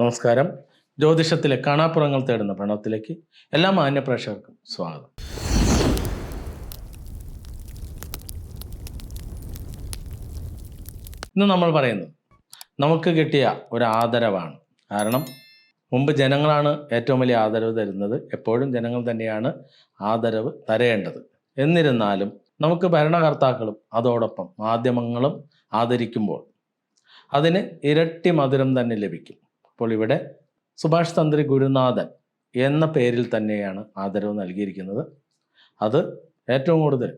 നമസ്കാരം. ജ്യോതിഷത്തിലെ കാണാപ്പുറങ്ങൾ തേടുന്ന പ്രണവത്തിലേക്ക് എല്ലാ മാന്യ പ്രേക്ഷകർക്കും സ്വാഗതം. ഇന്ന് നമ്മൾ പറയുന്നത് നമുക്ക് കിട്ടിയ ഒരു ആദരവാണ്. കാരണം മുമ്പ് ജനങ്ങളാണ് ഏറ്റവും വലിയ ആദരവ് തരുന്നത്. എപ്പോഴും ജനങ്ങൾ തന്നെയാണ് ആദരവ് തരേണ്ടത്. എന്നിരുന്നാലും നമുക്ക് ഭരണകർത്താക്കളും അതോടൊപ്പം മാധ്യമങ്ങളും ആദരിക്കുമ്പോൾ അതിന് ഇരട്ടി മധുരം തന്നെ ലഭിക്കും. അപ്പോൾ ഇവിടെ സുഭാഷ് തന്ത്രി ഗുരുനാഥൻ എന്ന പേരിൽ തന്നെയാണ് ആദരവ് നൽകിയിരിക്കുന്നത്. അത് ഏറ്റവും കൂടുതൽ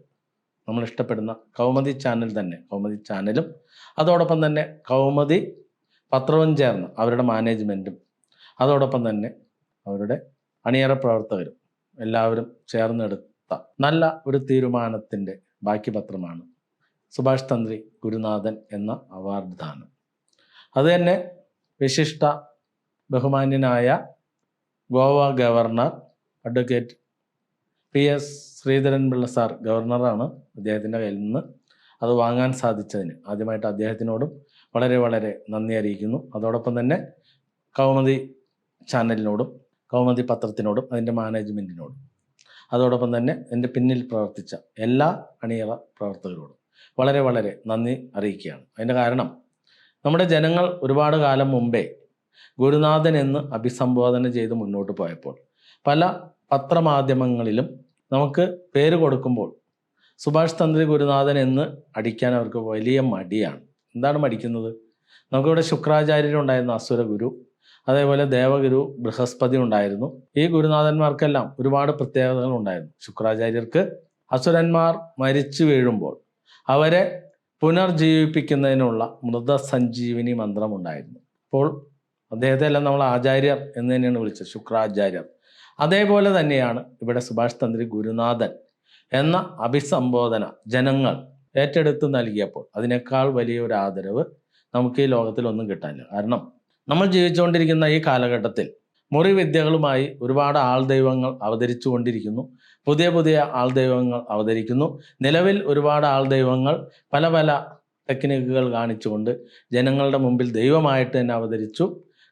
നമ്മൾ ഇഷ്ടപ്പെടുന്ന കൗമദി ചാനൽ തന്നെ കൗമദി ചാനലും. അതോടൊപ്പം തന്നെ കൗമദി പത്രവും ചേർന്ന് അവരുടെ മാനേജ്മെന്റും അതോടൊപ്പം തന്നെ അവരുടെ അണിയറ പ്രവർത്തകരും എല്ലാവരും ചേർന്നെടുത്ത നല്ല ഒരു തീരുമാനത്തിന്റെ ബാക്കി പത്രമാണ് സുഭാഷ് തന്ത്രി ഗുരുനാഥൻ എന്ന അവാർഡ് ദാനം. അത് തന്നെ വിശിഷ്ട ബഹുമാന്യനായ Goa governor advocate P S Sreedharan Pillai sir ഗവർണറാണ് അദ്ദേഹത്തിന്റെ കയ്യിൽ നിന്ന് അത് വാങ്ങാൻ സാധിച്ചതിന്. ആദ്യമായിട്ട് അദ്ദേഹത്തിനോടും വളരെ വളരെ നന്ദി അറിയിക്കുന്നു. അതോടൊപ്പം തന്നെ കൗമുദി ചാനലിനോടും കൗമുദി പത്രത്തിനോടും അതിന്റെ മാനേജ്മെന്റിനോടും. അതോടൊപ്പം തന്നെ എന്റെ പിന്നിൽ പ്രവർത്തിച്ച എല്ലാ അണിയറ പ്രവർത്തകരോടും വളരെ വളരെ നന്ദി അറിയിക്കുകയാണ്. അതിന്റെ കാരണം നമ്മുടെ ജനങ്ങൾ ഒരുപാട് കാലം മുമ്പേ ഗുരുനാഥൻ എന്ന് അഭിസംബോധന ചെയ്ത് മുന്നോട്ട് പോയപ്പോൾ പല പത്രമാധ്യമങ്ങളിലും നമുക്ക് പേര് കൊടുക്കുമ്പോൾ സുഭാഷ് തന്ത്രി ഗുരുനാഥൻ എന്ന് അടിക്കാൻ അവർക്ക് വലിയ മടിയാണ്. എന്താണ് മടിക്കുന്നത്? നമുക്കിവിടെ ശുക്രാചാര്യരുണ്ടായിരുന്ന അസുര ഗുരു അതേപോലെ ദേവഗുരു ബൃഹസ്പതി ഉണ്ടായിരുന്നു. ഈ ഗുരുനാഥന്മാർക്കെല്ലാം ഒരുപാട് പ്രത്യേകതകൾ ഉണ്ടായിരുന്നു. ശുക്രാചാര്യർക്ക് അസുരന്മാർ മരിച്ചു വീഴുമ്പോൾ അവരെ പുനർജീവിപ്പിക്കുന്നതിനുള്ള മൃതസഞ്ജീവിനി മന്ത്രം ഉണ്ടായിരുന്നു. അപ്പോൾ അദ്ദേഹത്തെ എല്ലാം നമ്മൾ ആചാര്യർ എന്ന് തന്നെയാണ് വിളിച്ചത് ശുക്രാചാര്യർ അതേപോലെ തന്നെയാണ് ഇവിടെ സുഭാഷ് തന്ത്രി ഗുരുനാഥൻ എന്ന അഭിസംബോധന ജനങ്ങൾ ഏറ്റെടുത്ത് നൽകിയപ്പോൾ അതിനേക്കാൾ വലിയൊരു ആദരവ് നമുക്ക് ഈ ലോകത്തിൽ ഒന്നും കിട്ടാനില്ല. കാരണം നമ്മൾ ജീവിച്ചുകൊണ്ടിരിക്കുന്ന ഈ കാലഘട്ടത്തിൽ മുറി വിദ്യകളുമായി ഒരുപാട് ആൾ ദൈവങ്ങൾ അവതരിച്ചു കൊണ്ടിരിക്കുന്നു. പുതിയ പുതിയ ആൾ ദൈവങ്ങൾ അവതരിക്കുന്നു. നിലവിൽ ഒരുപാട് ആൾ ദൈവങ്ങൾ പല പല ടെക്നിക്കുകൾ കാണിച്ചുകൊണ്ട് ജനങ്ങളുടെ മുമ്പിൽ ദൈവമായിട്ട് തന്നെ അവതരിച്ചു.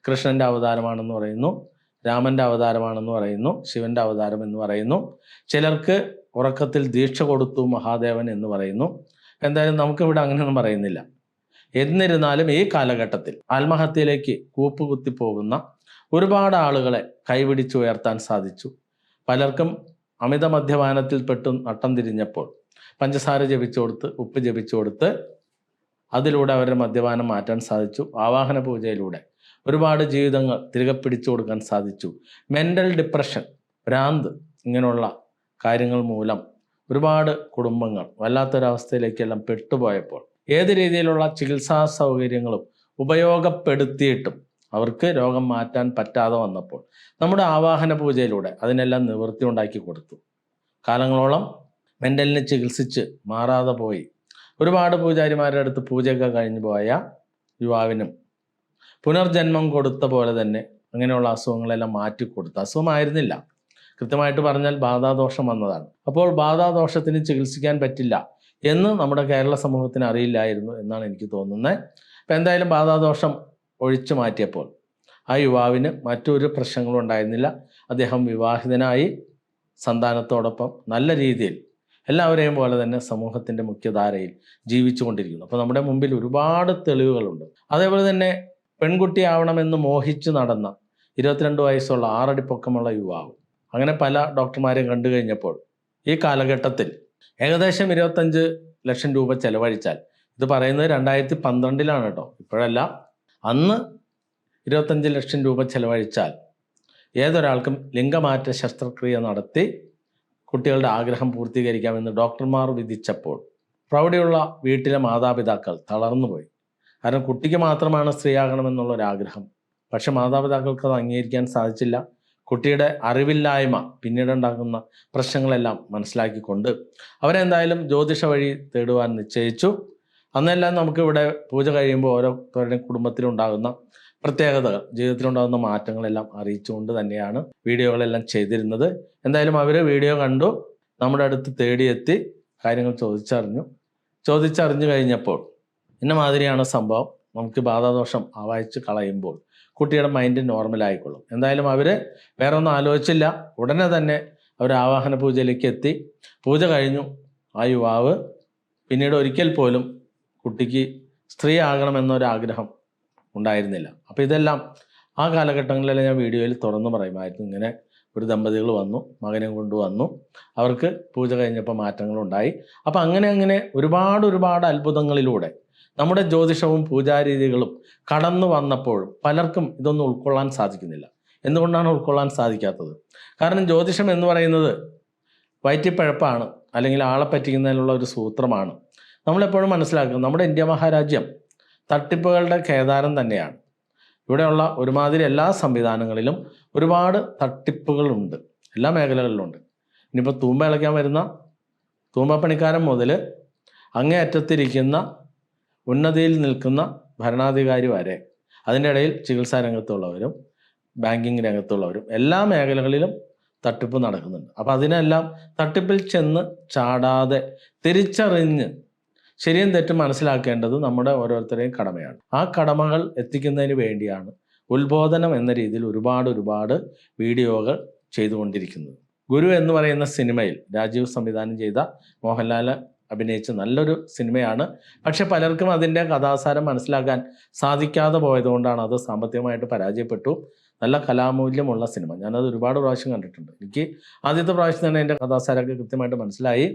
കൃഷ്ണന്റെ അവതാരമാണെന്ന് പറയുന്നു രാമന്റെ അവതാരമാണെന്ന് പറയുന്നു ശിവന്റെ അവതാരം എന്ന് പറയുന്നു. ചിലർക്ക് ഉറക്കത്തിൽ ദീക്ഷ കൊടുത്തു മഹാദേവൻ എന്ന് പറയുന്നു. എന്തായാലും നമുക്കിവിടെ അങ്ങനെയൊന്നും പറയുന്നില്ല. എന്നിരുന്നാലും ഈ കാലഘട്ടത്തിൽ ആത്മഹത്യയിലേക്ക് കൂപ്പുകുത്തി പോകുന്ന ഒരുപാട് ആളുകളെ കൈപിടിച്ച് ഉയർത്താൻ സാധിച്ചു. പലർക്കും അമിത മദ്യപാനത്തിൽ പെട്ടു നട്ടം തിരിഞ്ഞപ്പോൾ പഞ്ചസാര ജപിച്ചു കൊടുത്ത് ഉപ്പ് ജപിച്ചു കൊടുത്ത് അതിലൂടെ അവരുടെ മദ്യപാനം മാറ്റാൻ സാധിച്ചു. ആവാഹന പൂജയിലൂടെ ഒരുപാട് ജീവിതങ്ങൾ തിരികെ പിടിച്ചു കൊടുക്കാൻ സാധിച്ചു. മെന്റൽ ഡിപ്രഷൻ ഭ്രാന്ത് ഇങ്ങനെയുള്ള കാര്യങ്ങൾ മൂലം ഒരുപാട് കുടുംബങ്ങൾ വല്ലാത്തൊരവസ്ഥയിലേക്കെല്ലാം പെട്ടുപോയപ്പോൾ ഏത് രീതിയിലുള്ള ചികിത്സാ സൗകര്യങ്ങളും ഉപയോഗപ്പെടുത്തിയിട്ടും അവർക്ക് രോഗം മാറ്റാൻ പറ്റാതെ വന്നപ്പോൾ നമ്മുടെ ആവാഹന പൂജയിലൂടെ അതിനെല്ലാം നിവൃത്തി ഉണ്ടാക്കി കൊടുത്തു. കാലങ്ങളോളം മെന്റലിനെ ചികിത്സിച്ച് മാറാതെ പോയി. ഒരുപാട് പൂജാരിമാരുടെ അടുത്ത് പൂജയൊക്കെ കഴിഞ്ഞു പോയ യുവാവിനും പുനർജന്മം കൊടുത്ത പോലെ തന്നെ അങ്ങനെയുള്ള അസുഖങ്ങളെല്ലാം മാറ്റി കൊടുത്തു അസുഖമായിരുന്നില്ല. കൃത്യമായിട്ട് പറഞ്ഞാൽ ബാധാദോഷം വന്നതാണ്. അപ്പോൾ ബാധാദോഷത്തിന് ചികിത്സിക്കാൻ പറ്റില്ല എന്ന് നമ്മുടെ കേരള സമൂഹത്തിന് അറിയില്ലായിരുന്നു എന്നാണ് എനിക്ക് തോന്നുന്നത്. അപ്പം എന്തായാലും ബാധാദോഷം ഒഴിച്ചു മാറ്റിയപ്പോൾ ആ യുവാവിന് മറ്റൊരു പ്രശ്നങ്ങളും ഉണ്ടായിരുന്നില്ല. അദ്ദേഹം വിവാഹിതനായി സന്താനത്തോടൊപ്പം നല്ല രീതിയിൽ എല്ലാവരെയും പോലെ തന്നെ സമൂഹത്തിന്റെ മുഖ്യധാരയിൽ ജീവിച്ചുകൊണ്ടിരിക്കുന്നു. അപ്പോൾ നമ്മുടെ മുമ്പിൽ ഒരുപാട് തെളിവുകളുണ്ട്. അതേപോലെ തന്നെ പെൺകുട്ടിയാവണമെന്ന് മോഹിച്ച് നടന്ന ഇരുപത്തിരണ്ട് വയസ്സുള്ള ആറടി പൊക്കമുള്ള യുവാവ്. അങ്ങനെ പല ഡോക്ടർമാരെയും കണ്ടു കഴിഞ്ഞപ്പോൾ ഈ കാലഘട്ടത്തിൽ ഏകദേശം ഇരുപത്തഞ്ച് ലക്ഷം രൂപ ചെലവഴിച്ചാൽ ഇത് പറയുന്നത് രണ്ടായിരത്തി പന്ത്രണ്ടിലാണ് കേട്ടോ. ഇപ്പോഴല്ല അന്ന് ഇരുപത്തഞ്ച് ലക്ഷം രൂപ ചെലവഴിച്ചാൽ ഏതൊരാൾക്കും ലിംഗമാറ്റ ശസ്ത്രക്രിയ നടത്തി കുട്ടികളുടെ ആഗ്രഹം പൂർത്തീകരിക്കാമെന്ന് ഡോക്ടർമാർ വിധിച്ചപ്പോൾ പ്രൗഢിയുള്ള വീട്ടിലെ മാതാപിതാക്കൾ തളർന്നുപോയി. കാരണം കുട്ടിക്ക് മാത്രമാണ് സ്ത്രീയാകണമെന്നുള്ള ആഗ്രഹം പക്ഷെ മാതാപിതാക്കൾക്ക് അത് അംഗീകരിക്കാൻ സാധിച്ചില്ല. കുട്ടിയുടെ അറിവില്ലായ്മ പിന്നീട് ഉണ്ടാകുന്ന പ്രശ്നങ്ങളെല്ലാം മനസ്സിലാക്കിക്കൊണ്ട് അവരെന്തായാലും ജ്യോതിഷ വഴി തേടുവാൻ നിശ്ചയിച്ചു. അന്നെല്ലാം നമുക്കിവിടെ പൂജ കഴിയുമ്പോൾ ഓരോരുത്തരുടെയും കുടുംബത്തിലുണ്ടാകുന്ന പ്രത്യേകതകൾ ജീവിതത്തിലുണ്ടാകുന്ന മാറ്റങ്ങളെല്ലാം അറിയിച്ചുകൊണ്ട് തന്നെയാണ് വീഡിയോകളെല്ലാം ചെയ്തിരുന്നത്. എന്തായാലും അവർ വീഡിയോ കണ്ടു നമ്മുടെ അടുത്ത് തേടിയെത്തി കാര്യങ്ങൾ ചോദിച്ചറിഞ്ഞു. ചോദിച്ചറിഞ്ഞു കഴിഞ്ഞപ്പോൾ ഇന്ന മാതിരിയാണ് സംഭവം. നമുക്ക് ബാധാദോഷം ആവാഹിച്ച് കളയുമ്പോൾ കുട്ടിയുടെ മൈൻഡ് നോർമലായിക്കൊള്ളും എന്തായാലും അവർ വേറെ ഒന്നും ആലോചിച്ചില്ല. ഉടനെ തന്നെ അവർ ആവാഹന പൂജയിലേക്ക് എത്തി. പൂജ കഴിഞ്ഞു. ആ യുവാവ് പിന്നീട് ഒരിക്കൽ പോലും കുട്ടിക്ക് സ്ത്രീ ആകണമെന്നൊരാഗ്രഹം ഉണ്ടായിരുന്നില്ല. അപ്പോൾ ഇതെല്ലാം ആ കാലഘട്ടങ്ങളിലെല്ലാം ഞാൻ വീഡിയോയിൽ തുറന്നു പറയുമായിരുന്നു. ഇങ്ങനെ ഒരു ദമ്പതികൾ വന്നു മകനെ കൊണ്ടുവന്നു അവർക്ക് പൂജ കഴിഞ്ഞപ്പോൾ മാറ്റങ്ങളുണ്ടായി. അപ്പം അങ്ങനെ അങ്ങനെ ഒരുപാട് ഒരുപാട് അത്ഭുതങ്ങളിലൂടെ നമ്മുടെ ജ്യോതിഷവും പൂജാരീതികളും കടന്നു വന്നപ്പോഴും പലർക്കും ഇതൊന്നും ഉൾക്കൊള്ളാൻ സാധിക്കുന്നില്ല. എന്തുകൊണ്ടാണ് ഉൾക്കൊള്ളാൻ സാധിക്കാത്തത്? കാരണം ജ്യോതിഷം എന്ന് പറയുന്നത് വയറ്റിപ്പഴപ്പാണ് അല്ലെങ്കിൽ ആളെ പറ്റിക്കുന്നതിനുള്ള ഒരു സൂത്രമാണ്. നമ്മളെപ്പോഴും മനസ്സിലാക്കുക നമ്മുടെ ഇന്ത്യ മഹാരാജ്യം തട്ടിപ്പുകളുടെ കേദാരം തന്നെയാണ്. ഇവിടെയുള്ള ഒരുമാതിരി എല്ലാ സംവിധാനങ്ങളിലും ഒരുപാട് തട്ടിപ്പുകളുണ്ട്. എല്ലാ മേഖലകളിലുണ്ട്. ഇനിയിപ്പോൾ തൂമ്പ ഇളയ്ക്കാൻ വരുന്ന തൂമ്പപ്പണിക്കാരൻ മുതൽ അങ്ങേയറ്റത്തിരിക്കുന്ന ഉന്നതിയിൽ നിൽക്കുന്ന ഭരണാധികാരി വരെ അതിന്റെ ഇടയിൽ ചികിത്സാ രംഗത്തുള്ളവരും ബാങ്കിങ് രംഗത്തുള്ളവരും എല്ലാ മേഖലകളിലും തട്ടിപ്പ് നടക്കുന്നുണ്ട്. അപ്പോൾ അതിനെല്ലാം തട്ടിപ്പിൽ ചെന്ന് ചാടാതെ തിരിച്ചറിഞ്ഞ് ശരിയും തെറ്റും മനസ്സിലാക്കേണ്ടത് നമ്മുടെ ഓരോരുത്തരെയും കടമയാണ്. ആ കടമകൾ എത്തിക്കുന്നതിന് വേണ്ടിയാണ് ഉത്ബോധനം എന്ന രീതിയിൽ ഒരുപാട് ഒരുപാട് വീഡിയോകൾ ചെയ്തുകൊണ്ടിരിക്കുന്നത്. ഗുരു എന്ന് പറയുന്ന സിനിമയിൽ രാജീവ് സംവിധാനം ചെയ്ത മോഹൻലാൽ അഭിനയിച്ച നല്ലൊരു സിനിമയാണ്. പക്ഷെ പലർക്കും അതിന്റെ കഥാസാരം മനസ്സിലാക്കാൻ സാധിക്കാതെ പോയതുകൊണ്ടാണ് അത് സാമ്പത്തികമായിട്ട് പരാജയപ്പെട്ടു. നല്ല കലാമൂല്യമുള്ള സിനിമ. ഞാനത് ഒരുപാട് പ്രാവശ്യം കണ്ടിട്ടുണ്ട്. എനിക്ക് ആദ്യത്തെ പ്രാവശ്യം തന്നെ എന്റെ കഥാസാരമൊക്കെ കൃത്യമായിട്ട് മനസ്സിലായി.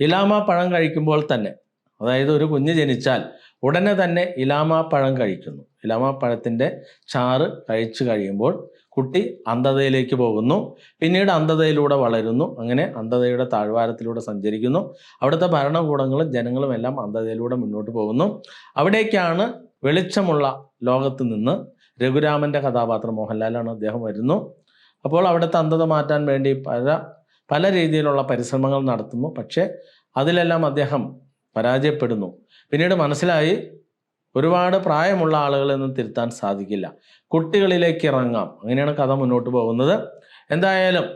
ഇലാമ പഴം കഴിക്കുമ്പോൾ തന്നെ അതായത് ഒരു കുഞ്ഞ് ജനിച്ചാൽ ഉടനെ തന്നെ ഇലാമ പഴം കഴിക്കുന്നു. ഇലാമ പഴത്തിന്റെ ചാറ് കഴിച്ചു കഴിയുമ്പോൾ കുട്ടി അന്ധതയിലേക്ക് പോകുന്നു. പിന്നീട് അന്ധതയിലൂടെ വളരുന്നു. അങ്ങനെ അന്ധതയുടെ താഴ്വാരത്തിലൂടെ സഞ്ചരിക്കുന്നു. അവിടുത്തെ ഭരണകൂടങ്ങളും ജനങ്ങളും എല്ലാം അന്ധതയിലൂടെ മുന്നോട്ട് പോകുന്നു. അവിടേക്കാണ് വെളിച്ചമുള്ള ലോകത്ത് നിന്ന് രഘുരാമന്റെ കഥാപാത്രം മോഹൻലാലാണ് അദ്ദേഹം വരുന്നു. അപ്പോൾ അവിടുത്തെ അന്ധത മാറ്റാൻ വേണ്ടി പല പല രീതിയിലുള്ള പരിശ്രമങ്ങൾ നടത്തുന്നു. പക്ഷേ അതിലെല്ലാം അദ്ദേഹം പരാജയപ്പെടുന്നു. പിന്നീട് മനസ്സിലായി ഒരുപാട് പ്രായമുള്ള ആളുകളെന്നും തിരുത്താൻ സാധിക്കില്ല. കുട്ടികളിലേക്ക് ഇറങ്ങാം. അങ്ങനെയാണ് കഥ മുന്നോട്ട് പോകുന്നത്. എന്തായാലും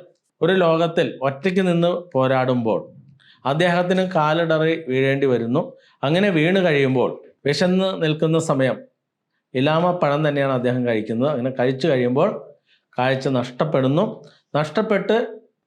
ഒരു ലോകത്തിൽ ഒറ്റയ്ക്ക് നിന്ന് പോരാടുമ്പോൾ അദ്ദേഹത്തിന് കാലിടറി വീഴേണ്ടി വരുന്നു. അങ്ങനെ വീണ് കഴിയുമ്പോൾ വിശന്ന് നിൽക്കുന്ന സമയം ഇലാമ പഴം തന്നെയാണ് അദ്ദേഹം കഴിക്കുന്നത്. അങ്ങനെ കഴിച്ചു കഴിയുമ്പോൾ കാഴ്ച നഷ്ടപ്പെടുന്നു. നഷ്ടപ്പെട്ട്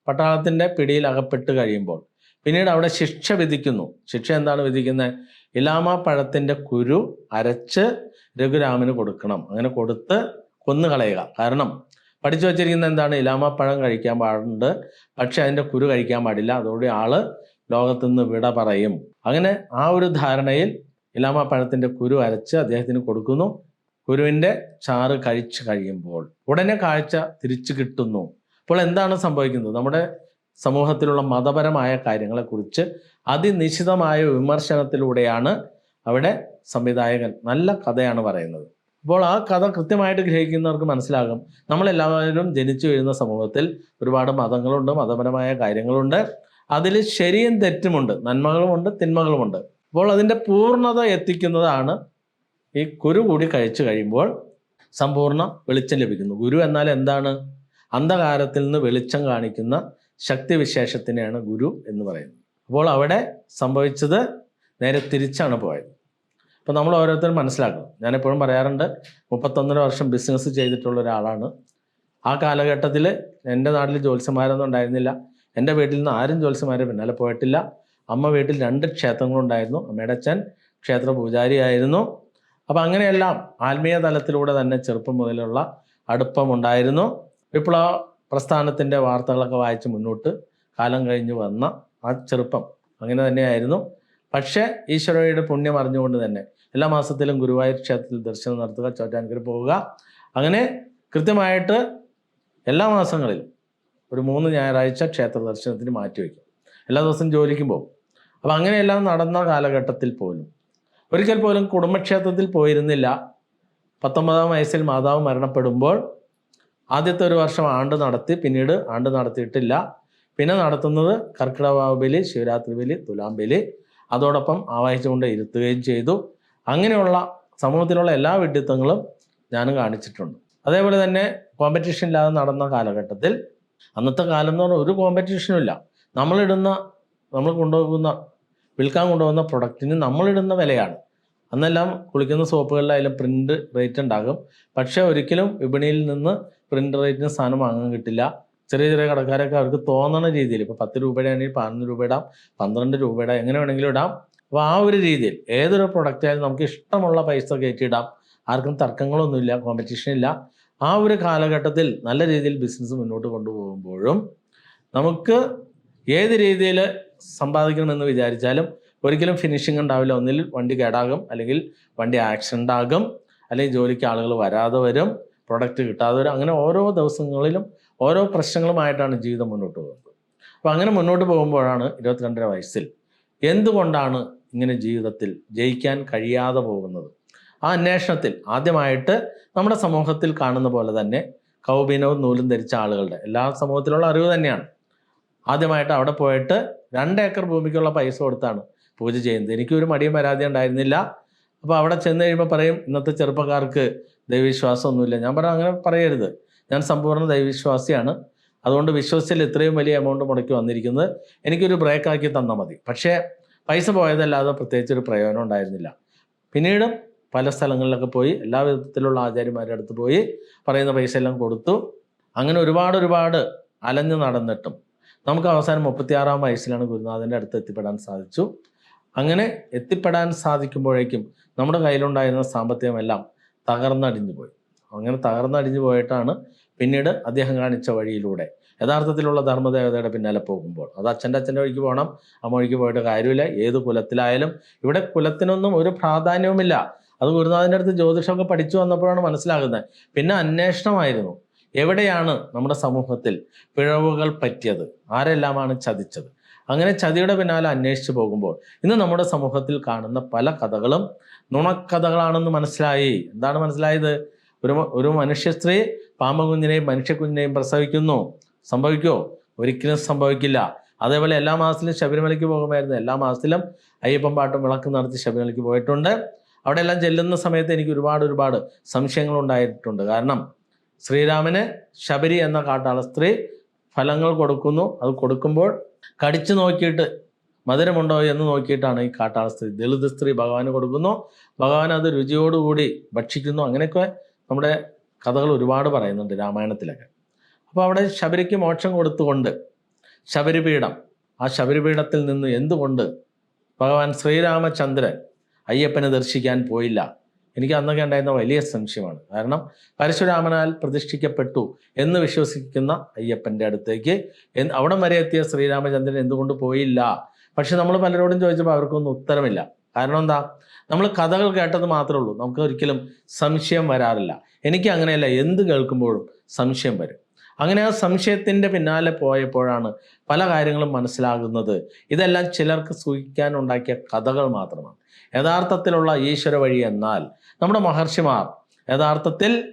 പട്ടാളത്തിന്റെ പിടിയിൽ അകപ്പെട്ട് കഴിയുമ്പോൾ പിന്നീട് അവിടെ ശിക്ഷ വിധിക്കുന്നു. ശിക്ഷ എന്താണ് വിധിക്കുന്നത്? ഇലാമ പഴത്തിന്റെ കുരു അരച്ച് രഘുരാമന് കൊടുക്കണം. അങ്ങനെ കൊടുത്ത് കൊന്നു കളയുക. കാരണം പഠിച്ചു വച്ചിരിക്കുന്ന എന്താണ്? ഇലാമ പഴം കഴിക്കാൻ പാടുണ്ട്. പക്ഷെ അതിന്റെ കുരു കഴിക്കാൻ പാടില്ല. അതോടെ ആൾ ലോകത്തു നിന്ന് വിട പറയും. അങ്ങനെ ആ ഒരു ധാരണയിൽ ഇലാമ പഴത്തിന്റെ കുരു അരച്ച് അദ്ദേഹത്തിന് കൊടുക്കുന്നു. കുരുവിന്റെ ചാറ് കഴിച്ചു കഴിയുമ്പോൾ ഉടനെ കാഴ്ച തിരിച്ചു കിട്ടുന്നു. അപ്പോൾ എന്താണ് സംഭവിക്കുന്നത്? നമ്മുടെ സമൂഹത്തിലുള്ള മതപരമായ കാര്യങ്ങളെക്കുറിച്ച് അതിനിശ്ചിതമായ വിമർശനത്തിലൂടെയാണ് അവിടെ സംവിധായകൻ നല്ല കഥയാണ് പറയുന്നത്. അപ്പോൾ ആ കഥ കൃത്യമായിട്ട് ഗ്രഹിക്കുന്നവർക്ക് മനസ്സിലാകും. നമ്മളെല്ലാവരും ജനിച്ചു വീഴുന്ന സമൂഹത്തിൽ ഒരുപാട് മതങ്ങളുണ്ട് മതപരമായ കാര്യങ്ങളുണ്ട്. അതിൽ ശരിയും തെറ്റുമുണ്ട് നന്മകളുമുണ്ട് തിന്മകളുമുണ്ട്. അപ്പോൾ അതിന്റെ പൂർണത എത്തിക്കുന്നതാണ് ഈ കുരു കൂടി കഴിച്ചു കഴിയുമ്പോൾ സമ്പൂർണ വെളിച്ചം ലഭിക്കുന്നു. ഗുരു എന്നാൽ എന്താണ്? അന്ധകാരത്തിൽ നിന്ന് വെളിച്ചം കാണിക്കുന്ന ശക്തിവിശേഷത്തിനെയാണ് ഗുരു എന്ന് പറയുന്നത്. അപ്പോൾ അവിടെ സംഭവിച്ചത് നേരെ തിരിച്ചാണ് പോയത്. അപ്പോൾ നമ്മൾ ഓരോരുത്തരും മനസ്സിലാക്കണം. ഞാനെപ്പോഴും പറയാറുണ്ട് മുപ്പത്തൊന്നര വർഷം ബിസിനസ് ചെയ്തിട്ടുള്ള ഒരാളാണ്. ആ കാലഘട്ടത്തിൽ എന്റെ നാട്ടിൽ ജ്യോത്സ്യന്മാരൊന്നും ഉണ്ടായിരുന്നില്ല. എന്റെ വീട്ടിൽ നിന്ന് ആരും ജ്യോത്സ്യന്മാരെ പിന്നാലെ പോയിട്ടില്ല. അമ്മ വീട്ടിൽ രണ്ട് ക്ഷേത്രങ്ങളുണ്ടായിരുന്നു അമ്മയുടെ അച്ഛൻ ക്ഷേത്ര പൂജാരിയായിരുന്നു അപ്പം അങ്ങനെയെല്ലാം ആത്മീയ തലത്തിലൂടെ തന്നെ ചെറുപ്പം മുതലുള്ള അടുപ്പമുണ്ടായിരുന്നു വിപ്ലവ പ്രസ്ഥാനത്തിന്റെ വാർത്തകളൊക്കെ വായിച്ച് മുന്നോട്ട് കാലം കഴിഞ്ഞ് വന്ന ആ ചെറുപ്പം. അങ്ങനെ തന്നെയായിരുന്നു. പക്ഷേ ഈശ്വരയുടെ പുണ്യം അറിഞ്ഞുകൊണ്ട് തന്നെ എല്ലാ മാസത്തിലും ഗുരുവായൂർ ക്ഷേത്രത്തിൽ ദർശനം നടത്തുക ചോറ്റാൻകര പോവുക അങ്ങനെ കൃത്യമായിട്ട് എല്ലാ മാസങ്ങളിലും ഒരു മൂന്ന് ഞായറാഴ്ച ക്ഷേത്ര ദർശനത്തിന് മാറ്റിവെക്കും എല്ലാ ദിവസവും ജോലിക്കും പോകും. അപ്പം അങ്ങനെയെല്ലാം നടന്ന കാലഘട്ടത്തിൽ പോലും ഒരിക്കൽ പോലും കുടുംബക്ഷേത്രത്തിൽ പോയിരുന്നില്ല. പത്തൊമ്പതാം വയസ്സിൽ മാതാവ് മരണപ്പെടുമ്പോൾ ആദ്യത്തെ ഒരു വർഷം ആണ്ട് നടത്തി പിന്നീട് ആണ്ട് നടത്തിയിട്ടില്ല. പിന്നെ നടത്തുന്നത് കർക്കിടവാവ് ബലി ശിവരാത്രി ബലി തുലാം ബലി. അതോടൊപ്പം ആവാഹിച്ചുകൊണ്ട് ഇരുത്തുകയും ചെയ്തു. അങ്ങനെയുള്ള സമൂഹത്തിലുള്ള എല്ലാ വിഡ്ഢിത്തങ്ങളും ഞാനും കാണിച്ചിട്ടുണ്ട്. അതേപോലെ തന്നെ കോമ്പറ്റീഷൻ ഇല്ലാതെ നടന്ന കാലഘട്ടത്തിൽ അന്നത്തെ കാലം എന്ന് പറഞ്ഞാൽ ഒരു കോമ്പറ്റീഷനും ഇല്ല. നമ്മളിടുന്ന നമ്മൾ കൊണ്ടുപോകുന്ന വിൽക്കാൻ കൊണ്ടുപോകുന്ന പ്രൊഡക്റ്റിന് നമ്മളിടുന്ന വിലയാണ്. അന്നെല്ലാം കുളിക്കുന്ന സോപ്പുകളിലായാലും പ്രിന്റ് റേറ്റ് ഉണ്ടാകും. പക്ഷേ ഒരിക്കലും വിപണിയിൽ നിന്ന് പ്രിന്റ് റേറ്റിന് സാധനം വാങ്ങാൻ കിട്ടില്ല. ചെറിയ ചെറിയ കടക്കാരൊക്കെ അവർക്ക് തോന്നണ രീതിയിൽ. ഇപ്പോൾ പത്ത് രൂപയുടെ ആണെങ്കിൽ പതിനൊന്ന് രൂപ ഇടാം പന്ത്രണ്ട് രൂപ ഇടാം എങ്ങനെ വേണമെങ്കിലും ഇടാം. അപ്പോൾ ആ ഒരു രീതിയിൽ ഏതൊരു പ്രൊഡക്റ്റ് ആയാലും നമുക്ക് ഇഷ്ടമുള്ള പൈസ കയറ്റിയിടാം ആർക്കും തർക്കങ്ങളൊന്നുമില്ല കോമ്പറ്റീഷൻ ഇല്ല. ആ ഒരു കാലഘട്ടത്തിൽ നല്ല രീതിയിൽ ബിസിനസ് മുന്നോട്ട് കൊണ്ടുപോകുമ്പോഴും നമുക്ക് ഏത് രീതിയിൽ സമ്പാദിക്കണമെന്ന് വിചാരിച്ചാലും ഒരിക്കലും ഫിനിഷിംഗ് ഉണ്ടാവില്ല. ഒന്നിൽ വണ്ടി കേടാകും അല്ലെങ്കിൽ വണ്ടി ആക്സിഡന്റ് ആകും അല്ലെങ്കിൽ ജോലിക്ക് ആളുകൾ വരാതെ വരും. പ്രൊഡക്റ്റ് കിട്ടാതെ വരും അങ്ങനെ ഓരോ ദിവസങ്ങളിലും ഓരോ പ്രശ്നങ്ങളുമായിട്ടാണ് ജീവിതം മുന്നോട്ട് പോകുന്നത്. അപ്പോൾ അങ്ങനെ മുന്നോട്ട് പോകുമ്പോഴാണ് ഇരുപത്തിരണ്ടര വയസ്സിൽ എന്തുകൊണ്ടാണ് ഇങ്ങനെ ജീവിതത്തിൽ ജയിക്കാൻ കഴിയാതെ പോകുന്നത്? ആ അന്വേഷണത്തിൽ ആദ്യമായിട്ട് നമ്മുടെ സമൂഹത്തിൽ കാണുന്ന പോലെ തന്നെ കൗബീനവും നൂലും ധരിച്ച ആളുകളുടെ എല്ലാ സമൂഹത്തിലുള്ള അറിവ് തന്നെയാണ്. ആദ്യമായിട്ട് അവിടെ പോയിട്ട് രണ്ട് ഏക്കർ ഭൂമിക്കുള്ള പൈസ കൊടുത്താണ് പൂജ ചെയ്യുന്നത്. എനിക്കൊരു മടിയും പരാതി ഉണ്ടായിരുന്നില്ല. അപ്പോൾ അവിടെ ചെന്ന് കഴിയുമ്പോൾ പറയും ഇന്നത്തെ ചെറുപ്പക്കാർക്ക് ദൈവവിശ്വാസമൊന്നുമില്ല. ഞാൻ പറഞ്ഞു അങ്ങനെ പറയരുത്. ഞാൻ സമ്പൂർണ ദൈവവിശ്വാസിയാണ്. അതുകൊണ്ട് വിശ്വസിച്ചാൽ ഇത്രയും വലിയ എമൗണ്ട് മുടക്കി വന്നിരിക്കുന്നത് എനിക്കൊരു ബ്രേക്കാക്കി തന്നാൽ മതി. പക്ഷേ പൈസ പോയതല്ലാതെ പ്രത്യേകിച്ച് ഒരു പ്രയോജനം ഉണ്ടായിരുന്നില്ല. പിന്നീടും പല സ്ഥലങ്ങളിലൊക്കെ പോയി എല്ലാ വിധത്തിലുള്ള ആചാര്യന്മാരുടെ അടുത്ത് പോയി പറയുന്ന പൈസ എല്ലാം കൊടുത്തു. അങ്ങനെ ഒരുപാട് ഒരുപാട് അലഞ്ഞു നടന്നിട്ടും നമുക്ക് അവസാനം മുപ്പത്തിയാറാം വയസ്സിലാണ് ഗുരുനാഥന്റെ അടുത്ത് എത്തിപ്പെടാൻ സാധിച്ചു. അങ്ങനെ എത്തിപ്പെടാൻ സാധിക്കുമ്പോഴേക്കും നമ്മുടെ കയ്യിലുണ്ടായിരുന്ന സാമ്പത്തികമെല്ലാം തകർന്നടിഞ്ഞു പോയി അങ്ങനെ തകർന്നടിഞ്ഞു പോയിട്ടാണ് പിന്നീട് അദ്ദേഹം കാണിച്ച വഴിയിലൂടെ. യഥാർത്ഥത്തിലുള്ള ധർമ്മദേവതയുടെ പിന്നാലെ പോകുമ്പോൾ അത് അച്ഛന്റെ അച്ഛന്റെ വഴിക്ക് പോകണം അമ്മ വഴിക്ക് പോയിട്ട് കാര്യമില്ല. ഏത് കുലത്തിലായാലും ഇവിടെ കുലത്തിനൊന്നും ഒരു പ്രാധാന്യവുമില്ല. അത് ഗുരുനാഥന്റെ അടുത്ത് ജ്യോതിഷമൊക്കെ പഠിച്ചു വന്നപ്പോഴാണ് മനസ്സിലാകുന്നത്. പിന്നെ അന്വേഷണമായിരുന്നു. എവിടെയാണ് നമ്മുടെ സമൂഹത്തിൽ പിഴവുകൾ പറ്റിയത്? ആരെല്ലാമാണ് ചതിച്ചത്? അങ്ങനെ ചതിയുടെ പിന്നാലെ അന്വേഷിച്ചു പോകുമ്പോൾ ഇന്ന് നമ്മുടെ സമൂഹത്തിൽ കാണുന്ന പല കഥകളും നുണക്കഥകളാണെന്ന് മനസ്സിലായി. എന്താണ് മനസ്സിലായത്? ഒരു ഒരു മനുഷ്യ സ്ത്രീ പാമ്പകുഞ്ഞിനെയും മനുഷ്യക്കുഞ്ഞിനെയും പ്രസവിക്കുന്നു. സംഭവിക്കോ ഒരിക്കലും സംഭവിക്കില്ല. അതേപോലെ എല്ലാ മാസത്തിലും ശബരിമലയ്ക്ക് പോകുമായിരുന്നു. എല്ലാ മാസത്തിലും അയ്യപ്പൻ പാട്ടും വിളക്ക് നടത്തി ശബരിമലയ്ക്ക് പോയിട്ടുണ്ട്. അവിടെ എല്ലാം ചെല്ലുന്ന സമയത്ത് എനിക്ക് ഒരുപാട് ഒരുപാട് സംശയങ്ങൾ ഉണ്ടായിട്ടുണ്ട്. കാരണം ശ്രീരാമന് ശബരി എന്ന കാട്ടാള സ്ത്രീ ഫലങ്ങൾ കൊടുക്കുന്നു. അത് കൊടുക്കുമ്പോൾ കടിച്ചു നോക്കിയിട്ട് മധുരമുണ്ടോ എന്ന് നോക്കിയിട്ടാണ് ഈ കാട്ടാള സ്ത്രീ ദളിത് സ്ത്രീ ഭഗവാന് കൊടുക്കുന്നു. ഭഗവാൻ അത് രുചിയോടുകൂടി ഭക്ഷിക്കുന്നു. അങ്ങനെയൊക്കെ നമ്മുടെ കഥകൾ ഒരുപാട് പറയുന്നുണ്ട് രാമായണത്തിലൊക്കെ. അപ്പോൾ അവിടെ ശബരിക്ക് മോക്ഷം കൊടുത്തുകൊണ്ട് ശബരിപീഠം ആ ശബരിപീഠത്തിൽ നിന്ന് എന്തുകൊണ്ട് ഭഗവാൻ ശ്രീരാമചന്ദ്രൻ അയ്യപ്പനെ ദർശിക്കാൻ പോയില്ല? എനിക്ക് അന്നൊക്കെ ഉണ്ടായിരുന്ന വലിയ സംശയമാണ്. കാരണം പരശുരാമനാൽ പ്രതിഷ്ഠിക്കപ്പെട്ടു എന്ന് വിശ്വസിക്കുന്ന അയ്യപ്പന്റെ അടുത്തേക്ക് അവിടം വരെ എത്തിയ ശ്രീരാമചന്ദ്രൻ എന്തുകൊണ്ട് പോയില്ല? പക്ഷെ നമ്മൾ പലരോടും ചോദിച്ചപ്പോൾ അവർക്കൊന്നും ഉത്തരമില്ല. കാരണം എന്താ? നമ്മൾ കഥകൾ കേട്ടത് മാത്രമേ ഉള്ളൂ. നമുക്ക് ഒരിക്കലും സംശയം വരാറില്ല. എനിക്ക് അങ്ങനെയല്ല എന്ത് കേൾക്കുമ്പോഴും സംശയം വരും. അങ്ങനെ ആ സംശയത്തിന്റെ പിന്നാലെ പോയപ്പോഴാണ് പല കാര്യങ്ങളും മനസ്സിലാകുന്നത്. ഇതെല്ലാം ചിലർക്ക് സൂഹിക്കാനുണ്ടാക്കിയ കഥകൾ മാത്രമാണ്. യഥാർത്ഥത്തിലുള്ള ഈശ്വര വഴി എന്നാൽ നമ്മുടെ മഹർഷിമാർ യഥാർത്ഥത്തിൽ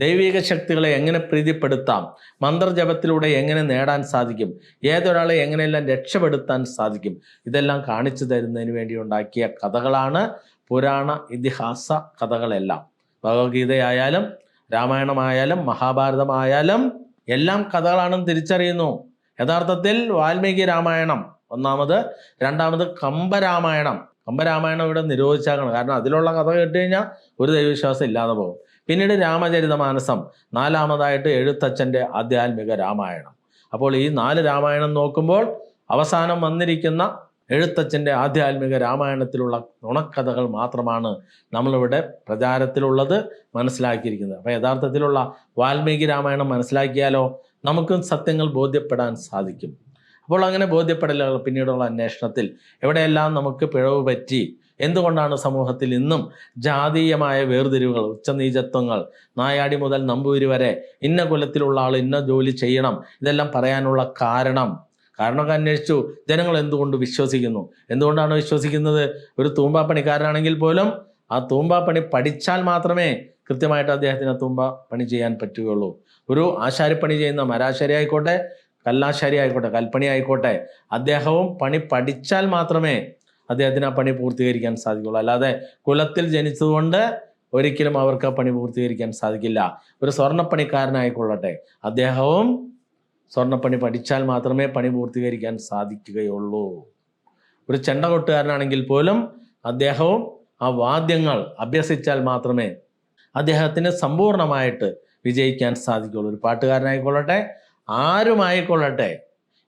ദൈവിക ശക്തികളെ എങ്ങനെ പ്രീതിപ്പെടുത്താം മന്ത്രജപത്തിലൂടെ എങ്ങനെ നേടാൻ സാധിക്കും ഏതൊരാളെ എങ്ങനെയെല്ലാം രക്ഷപ്പെടുത്താൻ സാധിക്കും ഇതെല്ലാം കാണിച്ചു തരുന്നതിന് വേണ്ടി ഉണ്ടാക്കിയ കഥകളാണ് പുരാണ ഇതിഹാസ കഥകളെല്ലാം. ഭഗവത്ഗീതയായാലും രാമായണമായാലും മഹാഭാരതമായാലും എല്ലാം കഥകളാണെന്ന് തിരിച്ചറിയുന്നു. യഥാർത്ഥത്തിൽ വാൽമീകി രാമായണം ഒന്നാമത് രണ്ടാമത് കമ്പരാമായണം. കമ്പരാമായണം ഇവിടെ നിരോധിച്ചാക്കണം. കാരണം അതിലുള്ള കഥ കേട്ട് കഴിഞ്ഞാൽ ഒരു ദൈവവിശ്വാസം ഇല്ലാതെ പോകും. പിന്നീട് രാമചരിതമാനസം നാലാമതായിട്ട് എഴുത്തച്ഛന്റെ ആധ്യാത്മിക രാമായണം. അപ്പോൾ ഈ നാല് രാമായണം നോക്കുമ്പോൾ അവസാനം വന്നിരിക്കുന്ന എഴുത്തച്ഛന്റെ ആധ്യാത്മിക രാമായണത്തിലുള്ള നുണക്കഥകൾ മാത്രമാണ് നമ്മളിവിടെ പ്രചാരത്തിലുള്ളത് മനസ്സിലാക്കിയിരിക്കുന്നത്. അപ്പോൾ യഥാർത്ഥത്തിലുള്ള വാൽമീകി രാമായണം മനസ്സിലാക്കിയാലോ? നമുക്കും സത്യങ്ങൾ ബോധ്യപ്പെടാൻ സാധിക്കും. അപ്പോൾ അങ്ങനെ ബോധ്യപ്പെടലുകൾ പിന്നീടുള്ള അന്വേഷണത്തിൽ എവിടെയെല്ലാം നമുക്ക് പിഴവ് പറ്റി എന്തുകൊണ്ടാണ് സമൂഹത്തിൽ ഇന്നും ജാതീയമായ വേർതിരിവുകൾ ഉച്ചനീചത്വങ്ങൾ നായാടി മുതൽ നമ്പൂരി വരെ ഇന്ന കുലത്തിലുള്ള ആൾ ഇന്ന ജോലി ചെയ്യണം ഇതെല്ലാം പറയാനുള്ള കാരണം? കാരണമൊക്കെ അന്വേഷിച്ചു ജനങ്ങൾ എന്തുകൊണ്ട് വിശ്വസിക്കുന്നു? എന്തുകൊണ്ടാണ് വിശ്വസിക്കുന്നത്? ഒരു തൂമ്പാപ്പണിക്കാരനാണെങ്കിൽ പോലും ആ തൂമ്പാപ്പണി പണി പഠിച്ചാൽ മാത്രമേ കൃത്യമായിട്ട് അദ്ദേഹത്തിന് തൂമ്പ പണി ചെയ്യാൻ പറ്റുകയുള്ളൂ. ഒരു ആശാരിപ്പണി ചെയ്യുന്ന മരാശാരി ആയിക്കോട്ടെ കല്ലാശാരി ആയിക്കോട്ടെ കൽപ്പണി ആയിക്കോട്ടെ. അദ്ദേഹവും പണി പഠിച്ചാൽ മാത്രമേ അദ്ദേഹത്തിന് ആ പണി പൂർത്തീകരിക്കാൻ സാധിക്കുള്ളൂ അല്ലാതെ കുലത്തിൽ ജനിച്ചതുകൊണ്ട് ഒരിക്കലും അവർക്ക് ആ പണി പൂർത്തീകരിക്കാൻ സാധിക്കില്ല. ഒരു സ്വർണപ്പണിക്കാരനായിക്കൊള്ളട്ടെ. അദ്ദേഹവും സ്വർണപ്പണി പഠിച്ചാൽ മാത്രമേ പണി പൂർത്തീകരിക്കാൻ സാധിക്കുകയുള്ളൂ. ഒരു ചെണ്ട കൊട്ടുകാരനാണെങ്കിൽ പോലും അദ്ദേഹവും ആ വാദ്യങ്ങൾ അഭ്യസിച്ചാൽ മാത്രമേ അദ്ദേഹത്തിന് സമ്പൂർണമായിട്ട് വിജയിക്കാൻ സാധിക്കുള്ളൂ ഒരു പാട്ടുകാരനായിക്കൊള്ളട്ടെ ആരുമായിക്കൊള്ളട്ടെ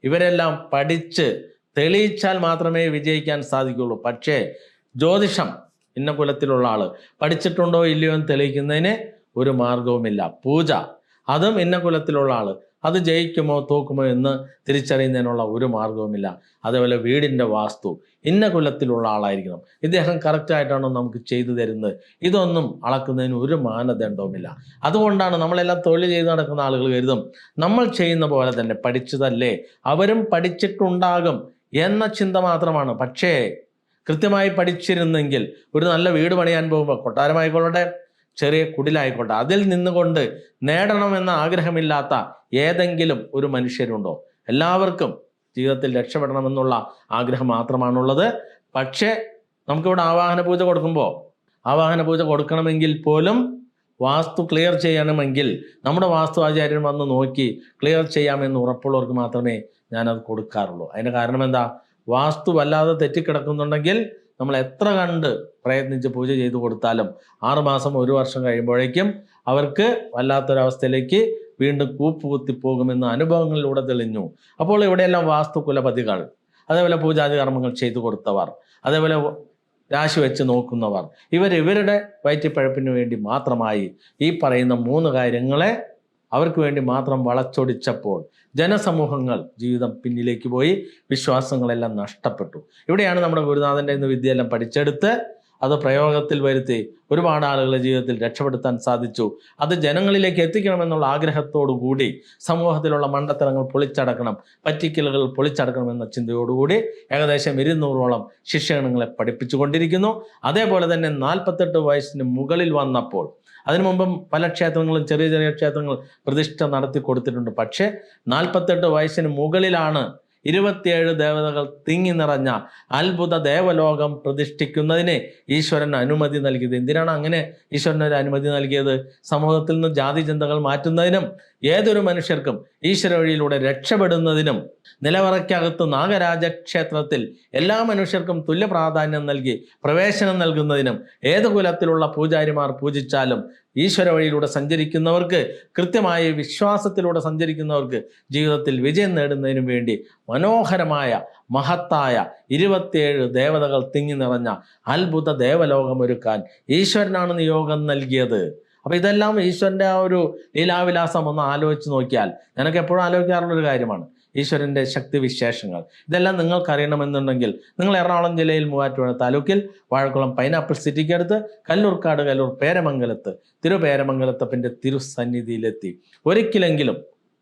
ഇവരെല്ലാം പഠിച്ച് തെളിയിച്ചാൽ മാത്രമേ വിജയിക്കാൻ സാധിക്കുള്ളൂ. പക്ഷേ ജ്യോതിഷം ഇന്ന കുലത്തിലുള്ള ആൾ പഠിച്ചിട്ടുണ്ടോ ഇല്ലയോ എന്ന് തെളിയിക്കുന്നതിന് ഒരു മാർഗവുമില്ല പൂജ അതും ഇന്ന കുലത്തിലുള്ള ആൾ. അത് ജയിക്കുമോ തോക്കുമോ എന്ന് തിരിച്ചറിയുന്നതിനുള്ള ഒരു മാർഗവുമില്ല അതേപോലെ വീടിന്റെ വാസ്തു ഇന്ന കുലത്തിലുള്ള ആളായിരിക്കണം. ഇദ്ദേഹം കറക്റ്റായിട്ടാണോ നമുക്ക് ചെയ്തു തരുന്നത്? ഇതൊന്നും അളക്കുന്നതിന് ഒരു മാനദണ്ഡവുമില്ല. അതുകൊണ്ടാണ് നമ്മളെല്ലാം തൊഴിൽ ചെയ്ത് നടക്കുന്ന ആളുകൾ കരുതും നമ്മൾ ചെയ്യുന്ന പോലെ തന്നെ പഠിച്ചതല്ലേ? അവരും പഠിച്ചിട്ടുണ്ടാകും എന്ന ചിന്ത മാത്രമാണ്. പക്ഷേ കൃത്യമായി പഠിച്ചിരുന്നെങ്കിൽ ഒരു നല്ല വീട് പണിയാൻ പോകുമ്പോൾ കൊട്ടാരമായിക്കൊള്ളട്ടെ ചെറിയ കുടിലായിക്കോട്ടെ അതിൽ നിന്നുകൊണ്ട് നേടണമെന്ന ആഗ്രഹമില്ലാത്ത ഏതെങ്കിലും ഒരു മനുഷ്യരുണ്ടോ? എല്ലാവർക്കും ജീവിതത്തിൽ രക്ഷപ്പെടണമെന്നുള്ള ആഗ്രഹം മാത്രമാണുള്ളത്. പക്ഷേ നമുക്കിവിടെ ആവാഹന പൂജ കൊടുക്കുമ്പോൾ ആവാഹന പൂജ കൊടുക്കണമെങ്കിൽ പോലും വാസ്തു ക്ലിയർ ചെയ്യണമെങ്കിൽ നമ്മുടെ വാസ്തു ആചാര്യൻ വന്ന് നോക്കി ക്ലിയർ ചെയ്യാമെന്ന് ഉറപ്പുള്ളവർക്ക് മാത്രമേ ഞാനത് കൊടുക്കാറുള്ളൂ. അതിന്റെ കാരണം എന്താ? വാസ്തു വല്ലാതെ തെറ്റിക്കിടക്കുന്നുണ്ടെങ്കിൽ നമ്മൾ എത്ര കണ്ട് പ്രയത്നിച്ച് പൂജ ചെയ്തു കൊടുത്താലും ആറുമാസം ഒരു വർഷം കഴിയുമ്പോഴേക്കും അവർക്ക് വല്ലാത്തൊരവസ്ഥയിലേക്ക് വീണ്ടും കൂപ്പ് കുത്തിപ്പോകുമെന്ന അനുഭവങ്ങളിലൂടെ തെളിഞ്ഞു. അപ്പോൾ ഇവിടെയെല്ലാം വാസ്തു കുലപതികൾ അതേപോലെ പൂജാതി കർമ്മങ്ങൾ ചെയ്തു കൊടുത്തവർ അതേപോലെ രാശി വെച്ച് നോക്കുന്നവർ ഇവർ ഇവരുടെ വയറ്റിപ്പഴപ്പിന് വേണ്ടി മാത്രമായി ഈ പറയുന്ന മൂന്ന് കാര്യങ്ങളെ അവർക്ക് വേണ്ടി മാത്രം വളച്ചൊടിച്ചപ്പോൾ ജനസമൂഹങ്ങൾ ജീവിതം പിന്നിലേക്ക് പോയി വിശ്വാസങ്ങളെല്ലാം നഷ്ടപ്പെട്ടു. ഇവിടെയാണ് നമ്മുടെ ഗുരുനാഥന്റെ ഇന്ന് വിദ്യയെല്ലാം പഠിച്ചെടുത്ത് അത് പ്രയോഗത്തിൽ വരുത്തി ഒരുപാട് ആളുകളെ ജീവിതത്തിൽ രക്ഷപ്പെടുത്താൻ സാധിച്ചു. അത് ജനങ്ങളിലേക്ക് എത്തിക്കണമെന്നുള്ള ആഗ്രഹത്തോടു കൂടി സമൂഹത്തിലുള്ള മണ്ടത്തരങ്ങൾ പൊളിച്ചടക്കണം പറ്റിക്കലുകൾ പൊളിച്ചടക്കണം എന്ന ചിന്തയോടുകൂടി ഏകദേശം ഇരുന്നൂറോളം ശിഷ്യഗണങ്ങളെ പഠിപ്പിച്ചുകൊണ്ടിരിക്കുന്നു. അതേപോലെ തന്നെ നാൽപ്പത്തെട്ട് വയസ്സിന് മുകളിൽ വന്നപ്പോൾ അതിനു മുമ്പും പല ക്ഷേത്രങ്ങളും ചെറിയ ചെറിയ ക്ഷേത്രങ്ങൾ പ്രതിഷ്ഠ നടത്തി കൊടുത്തിട്ടുണ്ട്. പക്ഷേ നാൽപ്പത്തെട്ട് വയസ്സിന് മുകളിലാണ് ഇരുപത്തിയേഴ് ദേവതകൾ തിങ്ങി നിറഞ്ഞ അത്ഭുത ദേവലോകം പ്രതിഷ്ഠിക്കുന്നതിന് ഈശ്വരൻ അനുമതി നൽകിയത്. എന്തിനാണ് അങ്ങനെ ഈശ്വരൻ ഒരു അനുമതി നൽകിയത്? സമൂഹത്തിൽ നിന്ന് ജാതി ചിന്തകൾ മാറ്റുന്നതിനും ഏതൊരു മനുഷ്യർക്കും ഈശ്വര വഴിയിലൂടെ രക്ഷപ്പെടുന്നതിനും നിലവറയ്ക്കകത്ത് നാഗരാജ ക്ഷേത്രത്തിൽ എല്ലാ മനുഷ്യർക്കും തുല്യ പ്രാധാന്യം നൽകി പ്രവേശനം നൽകുന്നതിനും ഏത് കുലത്തിലുള്ള പൂജാരിമാർ പൂജിച്ചാലും ഈശ്വര വഴിയിലൂടെ സഞ്ചരിക്കുന്നവർക്ക് കൃത്യമായ വിശ്വാസത്തിലൂടെ സഞ്ചരിക്കുന്നവർക്ക് ജീവിതത്തിൽ വിജയം നേടുന്നതിനും വേണ്ടി മനോഹരമായ മഹത്തായ ഇരുപത്തിയേഴ് ദേവതകൾ തിങ്ങി നിറഞ്ഞ അത്ഭുത ദേവലോകം ഒരുക്കാൻ ഈശ്വരനാണ് നിയോഗം നൽകിയത്. അപ്പൊ ഇതെല്ലാം ഈശ്വരന്റെ ആ ഒരു ലീലാവിലാസം ഒന്ന് ആലോചിച്ച് നോക്കിയാൽ ഞാനൊക്കെ എപ്പോഴും ആലോചിക്കാറുള്ള ഒരു കാര്യമാണ്. ഈശ്വരന്റെ ശക്തി വിശേഷങ്ങൾ. ഇതെല്ലാം നിങ്ങൾക്ക് അറിയണമെന്നുണ്ടെങ്കിൽ നിങ്ങൾ എറണാകുളം ജില്ലയിൽ മൂവാറ്റുപുഴ താലൂക്കിൽ വാഴക്കുളം പൈനാപ്പിൾ സിറ്റിക്ക് അടുത്ത് കല്ലൂർക്കാട് കല്ലൂർ പേരമംഗലത്ത് തിരുപേരമംഗലത്തപ്പന്റെ തിരുസന്നിധിയിലെത്തി. ഒരിക്കലെങ്കിലും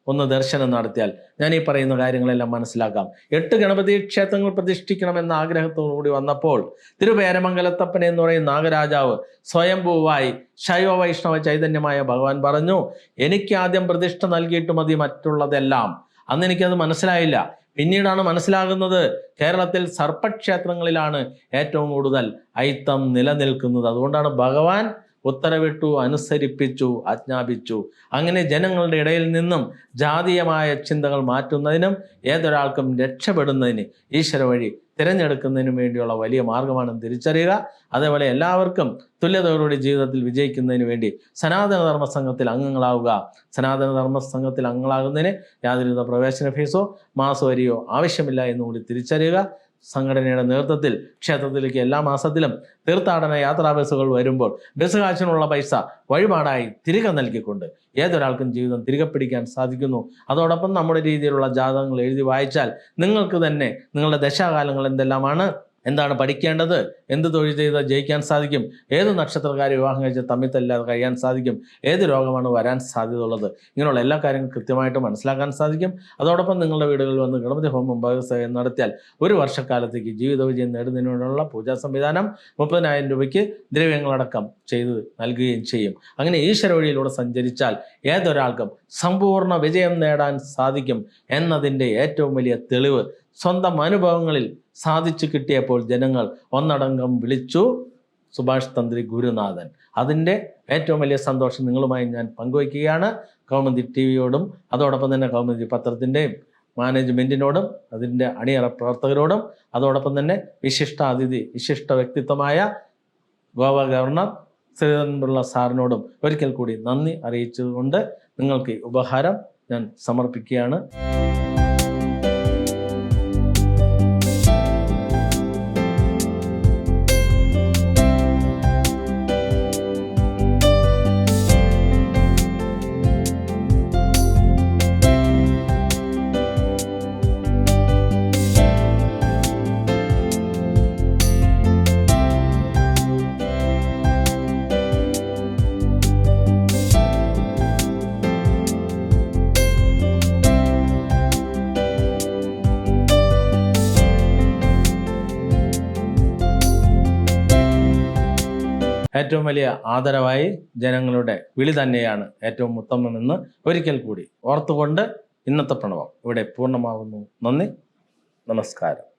ഒന്ന് ദർശനം നടത്തിയാൽ ഞാൻ ഈ പറയുന്ന കാര്യങ്ങളെല്ലാം മനസ്സിലാക്കാം. എട്ട് ഗണപതി ക്ഷേത്രങ്ങൾ പ്രതിഷ്ഠിക്കണമെന്ന ആഗ്രഹത്തോടുകൂടി വന്നപ്പോൾ തിരുപേരമംഗലത്തപ്പൻ എന്ന് പറയുന്ന നാഗരാജാവ് സ്വയംഭൂവായി ശൈവ വൈഷ്ണവ ചൈതന്യമായ ഭഗവാൻ പറഞ്ഞു എനിക്ക് ആദ്യം പ്രതിഷ്ഠ നൽകിയിട്ട് മതി മറ്റുള്ളതെല്ലാം. അന്ന് എനിക്കത് മനസ്സിലായില്ല. പിന്നീടാണ് മനസ്സിലാകുന്നത് കേരളത്തിൽ സർപ്പക്ഷേത്രങ്ങളിലാണ് ഏറ്റവും കൂടുതൽ ഐത്തം നിലനിൽക്കുന്നത്. അതുകൊണ്ടാണ് ഭഗവാൻ ഉത്തരവിട്ടു അനുസരിപ്പിച്ചു ആജ്ഞാപിച്ചു. അങ്ങനെ ജനങ്ങളുടെ ഇടയിൽ നിന്നും ജാതീയമായ ചിന്തകൾ മാറ്റുന്നതിനും ഏതൊരാൾക്കും രക്ഷപ്പെടുന്നതിന് ഈശ്വര വഴി തിരഞ്ഞെടുക്കുന്നതിനും വേണ്ടിയുള്ള വലിയ മാർഗമാണെന്ന് തിരിച്ചറിയുക. അതേപോലെ എല്ലാവർക്കും തുല്യതയോടുകൂടി ജീവിതത്തിൽ വിജയിക്കുന്നതിന് വേണ്ടി സനാതനധർമ്മ സംഘത്തിൽ അംഗങ്ങളാവുക. സനാതനധർമ്മ സംഘത്തിൽ അംഗങ്ങളാകുന്നതിന് യാതൊരുവിധ പ്രവേശന ഫീസോ മാസവരിയോ ആവശ്യമില്ല എന്നുകൂടി തിരിച്ചറിയുക. സംഘടനയുടെ നേതൃത്വത്തിൽ ക്ഷേത്രത്തിലേക്ക് എല്ലാ മാസത്തിലും തീർത്ഥാടന യാത്രാ ബസ്സുകൾ വരുമ്പോൾ ബസ് കാശിനുള്ള പൈസ വഴിപാടായി തിരികെ നൽകിക്കൊണ്ട് ഏതൊരാൾക്കും ജീവിതം തിരികെ പിടിക്കാൻ സാധിക്കുന്നു. അതോടൊപ്പം നമ്മുടെ രീതിയിലുള്ള ജാതകങ്ങൾ എഴുതി വായിച്ചാൽ നിങ്ങൾക്ക് തന്നെ നിങ്ങളുടെ ദശാകാലങ്ങൾ എന്തെല്ലാമാണ്? എന്താണ് പഠിക്കേണ്ടത്? എന്ത് തൊഴിൽ ചെയ്താൽ ജയിക്കാൻ സാധിക്കും? ഏത് നക്ഷത്രക്കാരെ വിവാഹം കഴിച്ച് തമ്മിൽ തല്ലാതെ കഴിയാൻ സാധിക്കും? ഏത് രോഗമാണ് വരാൻ സാധ്യത ഉള്ളത് ഇങ്ങനെയുള്ള എല്ലാ കാര്യങ്ങളും കൃത്യമായിട്ട് മനസ്സിലാക്കാൻ സാധിക്കും. അതോടൊപ്പം നിങ്ങളുടെ വീടുകളിൽ വന്ന് ഗണപതി ഹോമം ഭാഗസേവനം നടത്തിയാൽ ഒരു വർഷക്കാലത്തേക്ക് ജീവിത വിജയം നേടുന്നതിനുള്ള പൂജാ സംവിധാനം മുപ്പതിനായിരം രൂപയ്ക്ക് ദ്രവ്യങ്ങളടക്കം ചെയ്ത് നൽകുകയും ചെയ്യും. അങ്ങനെ ഈശ്വര വഴിയിലൂടെ സഞ്ചരിച്ചാൽ ഏതൊരാൾക്കും സമ്പൂർണ വിജയം നേടാൻ സാധിക്കും എന്നതിന്റെ ഏറ്റവും വലിയ തെളിവ് സ്വന്തം അനുഭവങ്ങളിൽ സാധിച്ചു കിട്ടിയപ്പോൾ ജനങ്ങൾ ഒന്നടങ്കം വിളിച്ചു സുഭാഷ് തന്ത്രി ഗുരുനാഥൻ. അതിന്റെ ഏറ്റവും വലിയ സന്തോഷം നിങ്ങളുമായി ഞാൻ പങ്കുവയ്ക്കുകയാണ്. കൗമുദി ടി വിയോടും അതോടൊപ്പം തന്നെ കൗമുദി പത്രത്തിന്റെയും മാനേജ്മെന്റിനോടും അതിന്റെ അണിയറ പ്രവർത്തകരോടും അതോടൊപ്പം തന്നെ വിശിഷ്ട അതിഥി വിശിഷ്ട വ്യക്തിത്വമായ ഗോവ ഗവർണർ ശ്രീധരൻപിള്ള സാറിനോടും ഒരിക്കൽ കൂടി നന്ദി അറിയിച്ചതുകൊണ്ട് നിങ്ങൾക്ക് ഉപഹാരം ഞാൻ സമർപ്പിക്കുകയാണ്. വലിയ ആദരവായി ജനങ്ങളുടെ വിളി തന്നെയാണ് ഏറ്റവും ഉത്തമമെന്ന് ഒരിക്കൽ കൂടി ഓർത്തുകൊണ്ട് ഇന്നത്തെ പ്രണവം ഇവിടെ പൂർണമാകുന്നു നന്ദി. നമസ്കാരം.